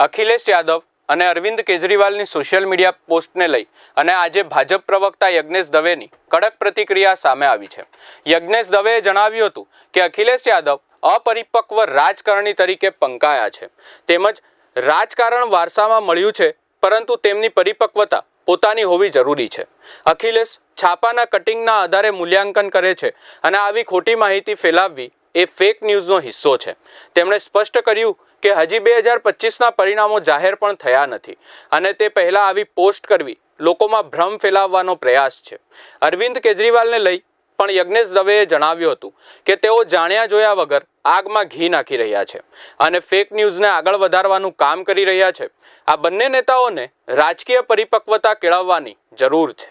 અખિલેશ યાદવ અને અરવિંદ કેજરીવાલની social media પોસ્ટને લઈ અને આજે ભાજપ પ્રવક્તા યજ્ઞેશ દવેની કડક પ્રતિક્રિયા સામે આવી છે. યજ્ઞેશ દવેએ જણાવ્યું હતું કે અખિલેશ યાદવ અપરિપક્વ રાજકારણી તરીકે પંકાયા છે. તેમજ રાજકારણ વારસામાં મળ્યું છે, પરંતુ તેમની પરિપક્વતા પોતાની હોવી જરૂરી છે. અખિલેશ છાપાના કટિંગના આધારે મૂલ્યાંકન કરે છે અને આવી ખોટી માહિતી ફેલાવવી એ ફેક ન્યૂઝનો હિસ્સો છે. તેમણે સ્પષ્ટ કર્યું કે હજી બે હજાર પચીસના પરિણામો જાહેર પણ થયા નથી. અને તે પહેલાં આવી પોસ્ટ કરવી લોકોમાં ભ્રમ ફેલાવવાનો પ્રયાસ છે. અરવિંદ કેજરીવાલને લઈ પણ યજ્ઞેશ દવેએ જણાવ્યું હતું કે તેઓ જાણ્યા જોયા વગર આગમાં ઘી નાખી રહ્યા છે અને ફેક ન્યૂઝને આગળ વધારવાનું કામ કરી રહ્યા છે. આ બંને નેતાઓને રાજકીય પરિપક્વતા કેળવવાની જરૂર છે.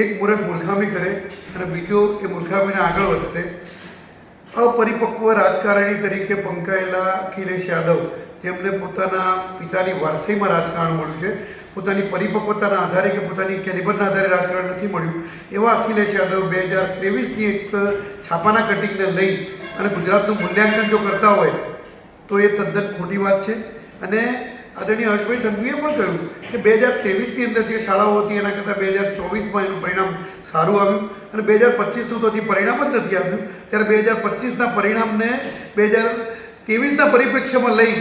એક મૂર્ખ મૂર્ખામી કરે અને બીજો એ મૂર્ખામીને આગળ વધારે અપરિપક્વ રાજકારણી તરીકે પંકાયેલા અખિલેશ યાદવ, જેમને પોતાના પિતાની વારસાઈમાં રાજકારણ મળ્યું છે, પોતાની પરિપક્વતાના આધારે કે પોતાની કેલિબરના આધારે રાજકારણ નથી મળ્યું, એવા અખિલેશ યાદવ બે હજાર ત્રેવીસની એક છાપાના કટિંગને લઈ અને ગુજરાતનું મૂલ્યાંકન જો કરતા હોય, તો એ તદ્દન ખોટી વાત છે. અને આદરણીય હર્ષભાઈ સંઘવીએ પણ કહ્યું કે બે હજાર ત્રેવીસની અંદર જે શાળાઓ હતી એના કરતાં બે હજાર ચોવીસમાં એનું પરિણામ સારું આવ્યું અને બે હજાર પચીસનું તો હજી પરિણામ જ નથી આવ્યું. ત્યારે બે હજાર પચીસના પરિણામને બે હજાર ત્રેવીસના પરિપ્રેક્ષ્યમાં લઈ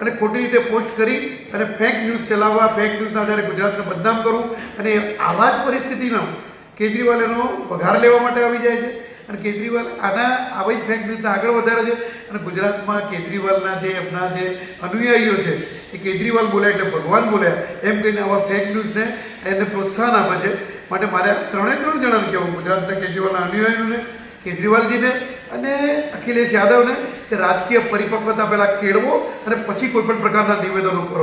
અને ખોટી રીતે પોસ્ટ કરી અને ફેક ન્યૂઝ ચલાવવા ફેક ન્યૂઝના આધારે ગુજરાતને બદનામ કરવું અને આવા જ પરિસ્થિતિમાં કેજરીવાલ એનો પગાર લેવા માટે આવી જાય છે. અને કેજરીવાલ આના આવી જ ફેક્ટ ન્યૂઝને આગળ વધારે છે. અને ગુજરાતમાં કેજરીવાલના જે એમના જે અનુયાયીઓ છે, એ કેજરીવાલ બોલ્યા એટલે ભગવાન બોલ્યા, એમ કહીને આવા ફેક ન્યૂઝને એને પ્રોત્સાહન આપે છે. માટે મારે ત્રણે ત્રણ જણાને કહેવું, ગુજરાતના કેજરીવાલના અનુયાયીઓને, કેજરીવાલજીને અને અખિલેશ યાદવને કે રાજકીય પરિપક્વતા પહેલાં કેળવો અને પછી કોઈપણ પ્રકારના નિવેદનો કરો.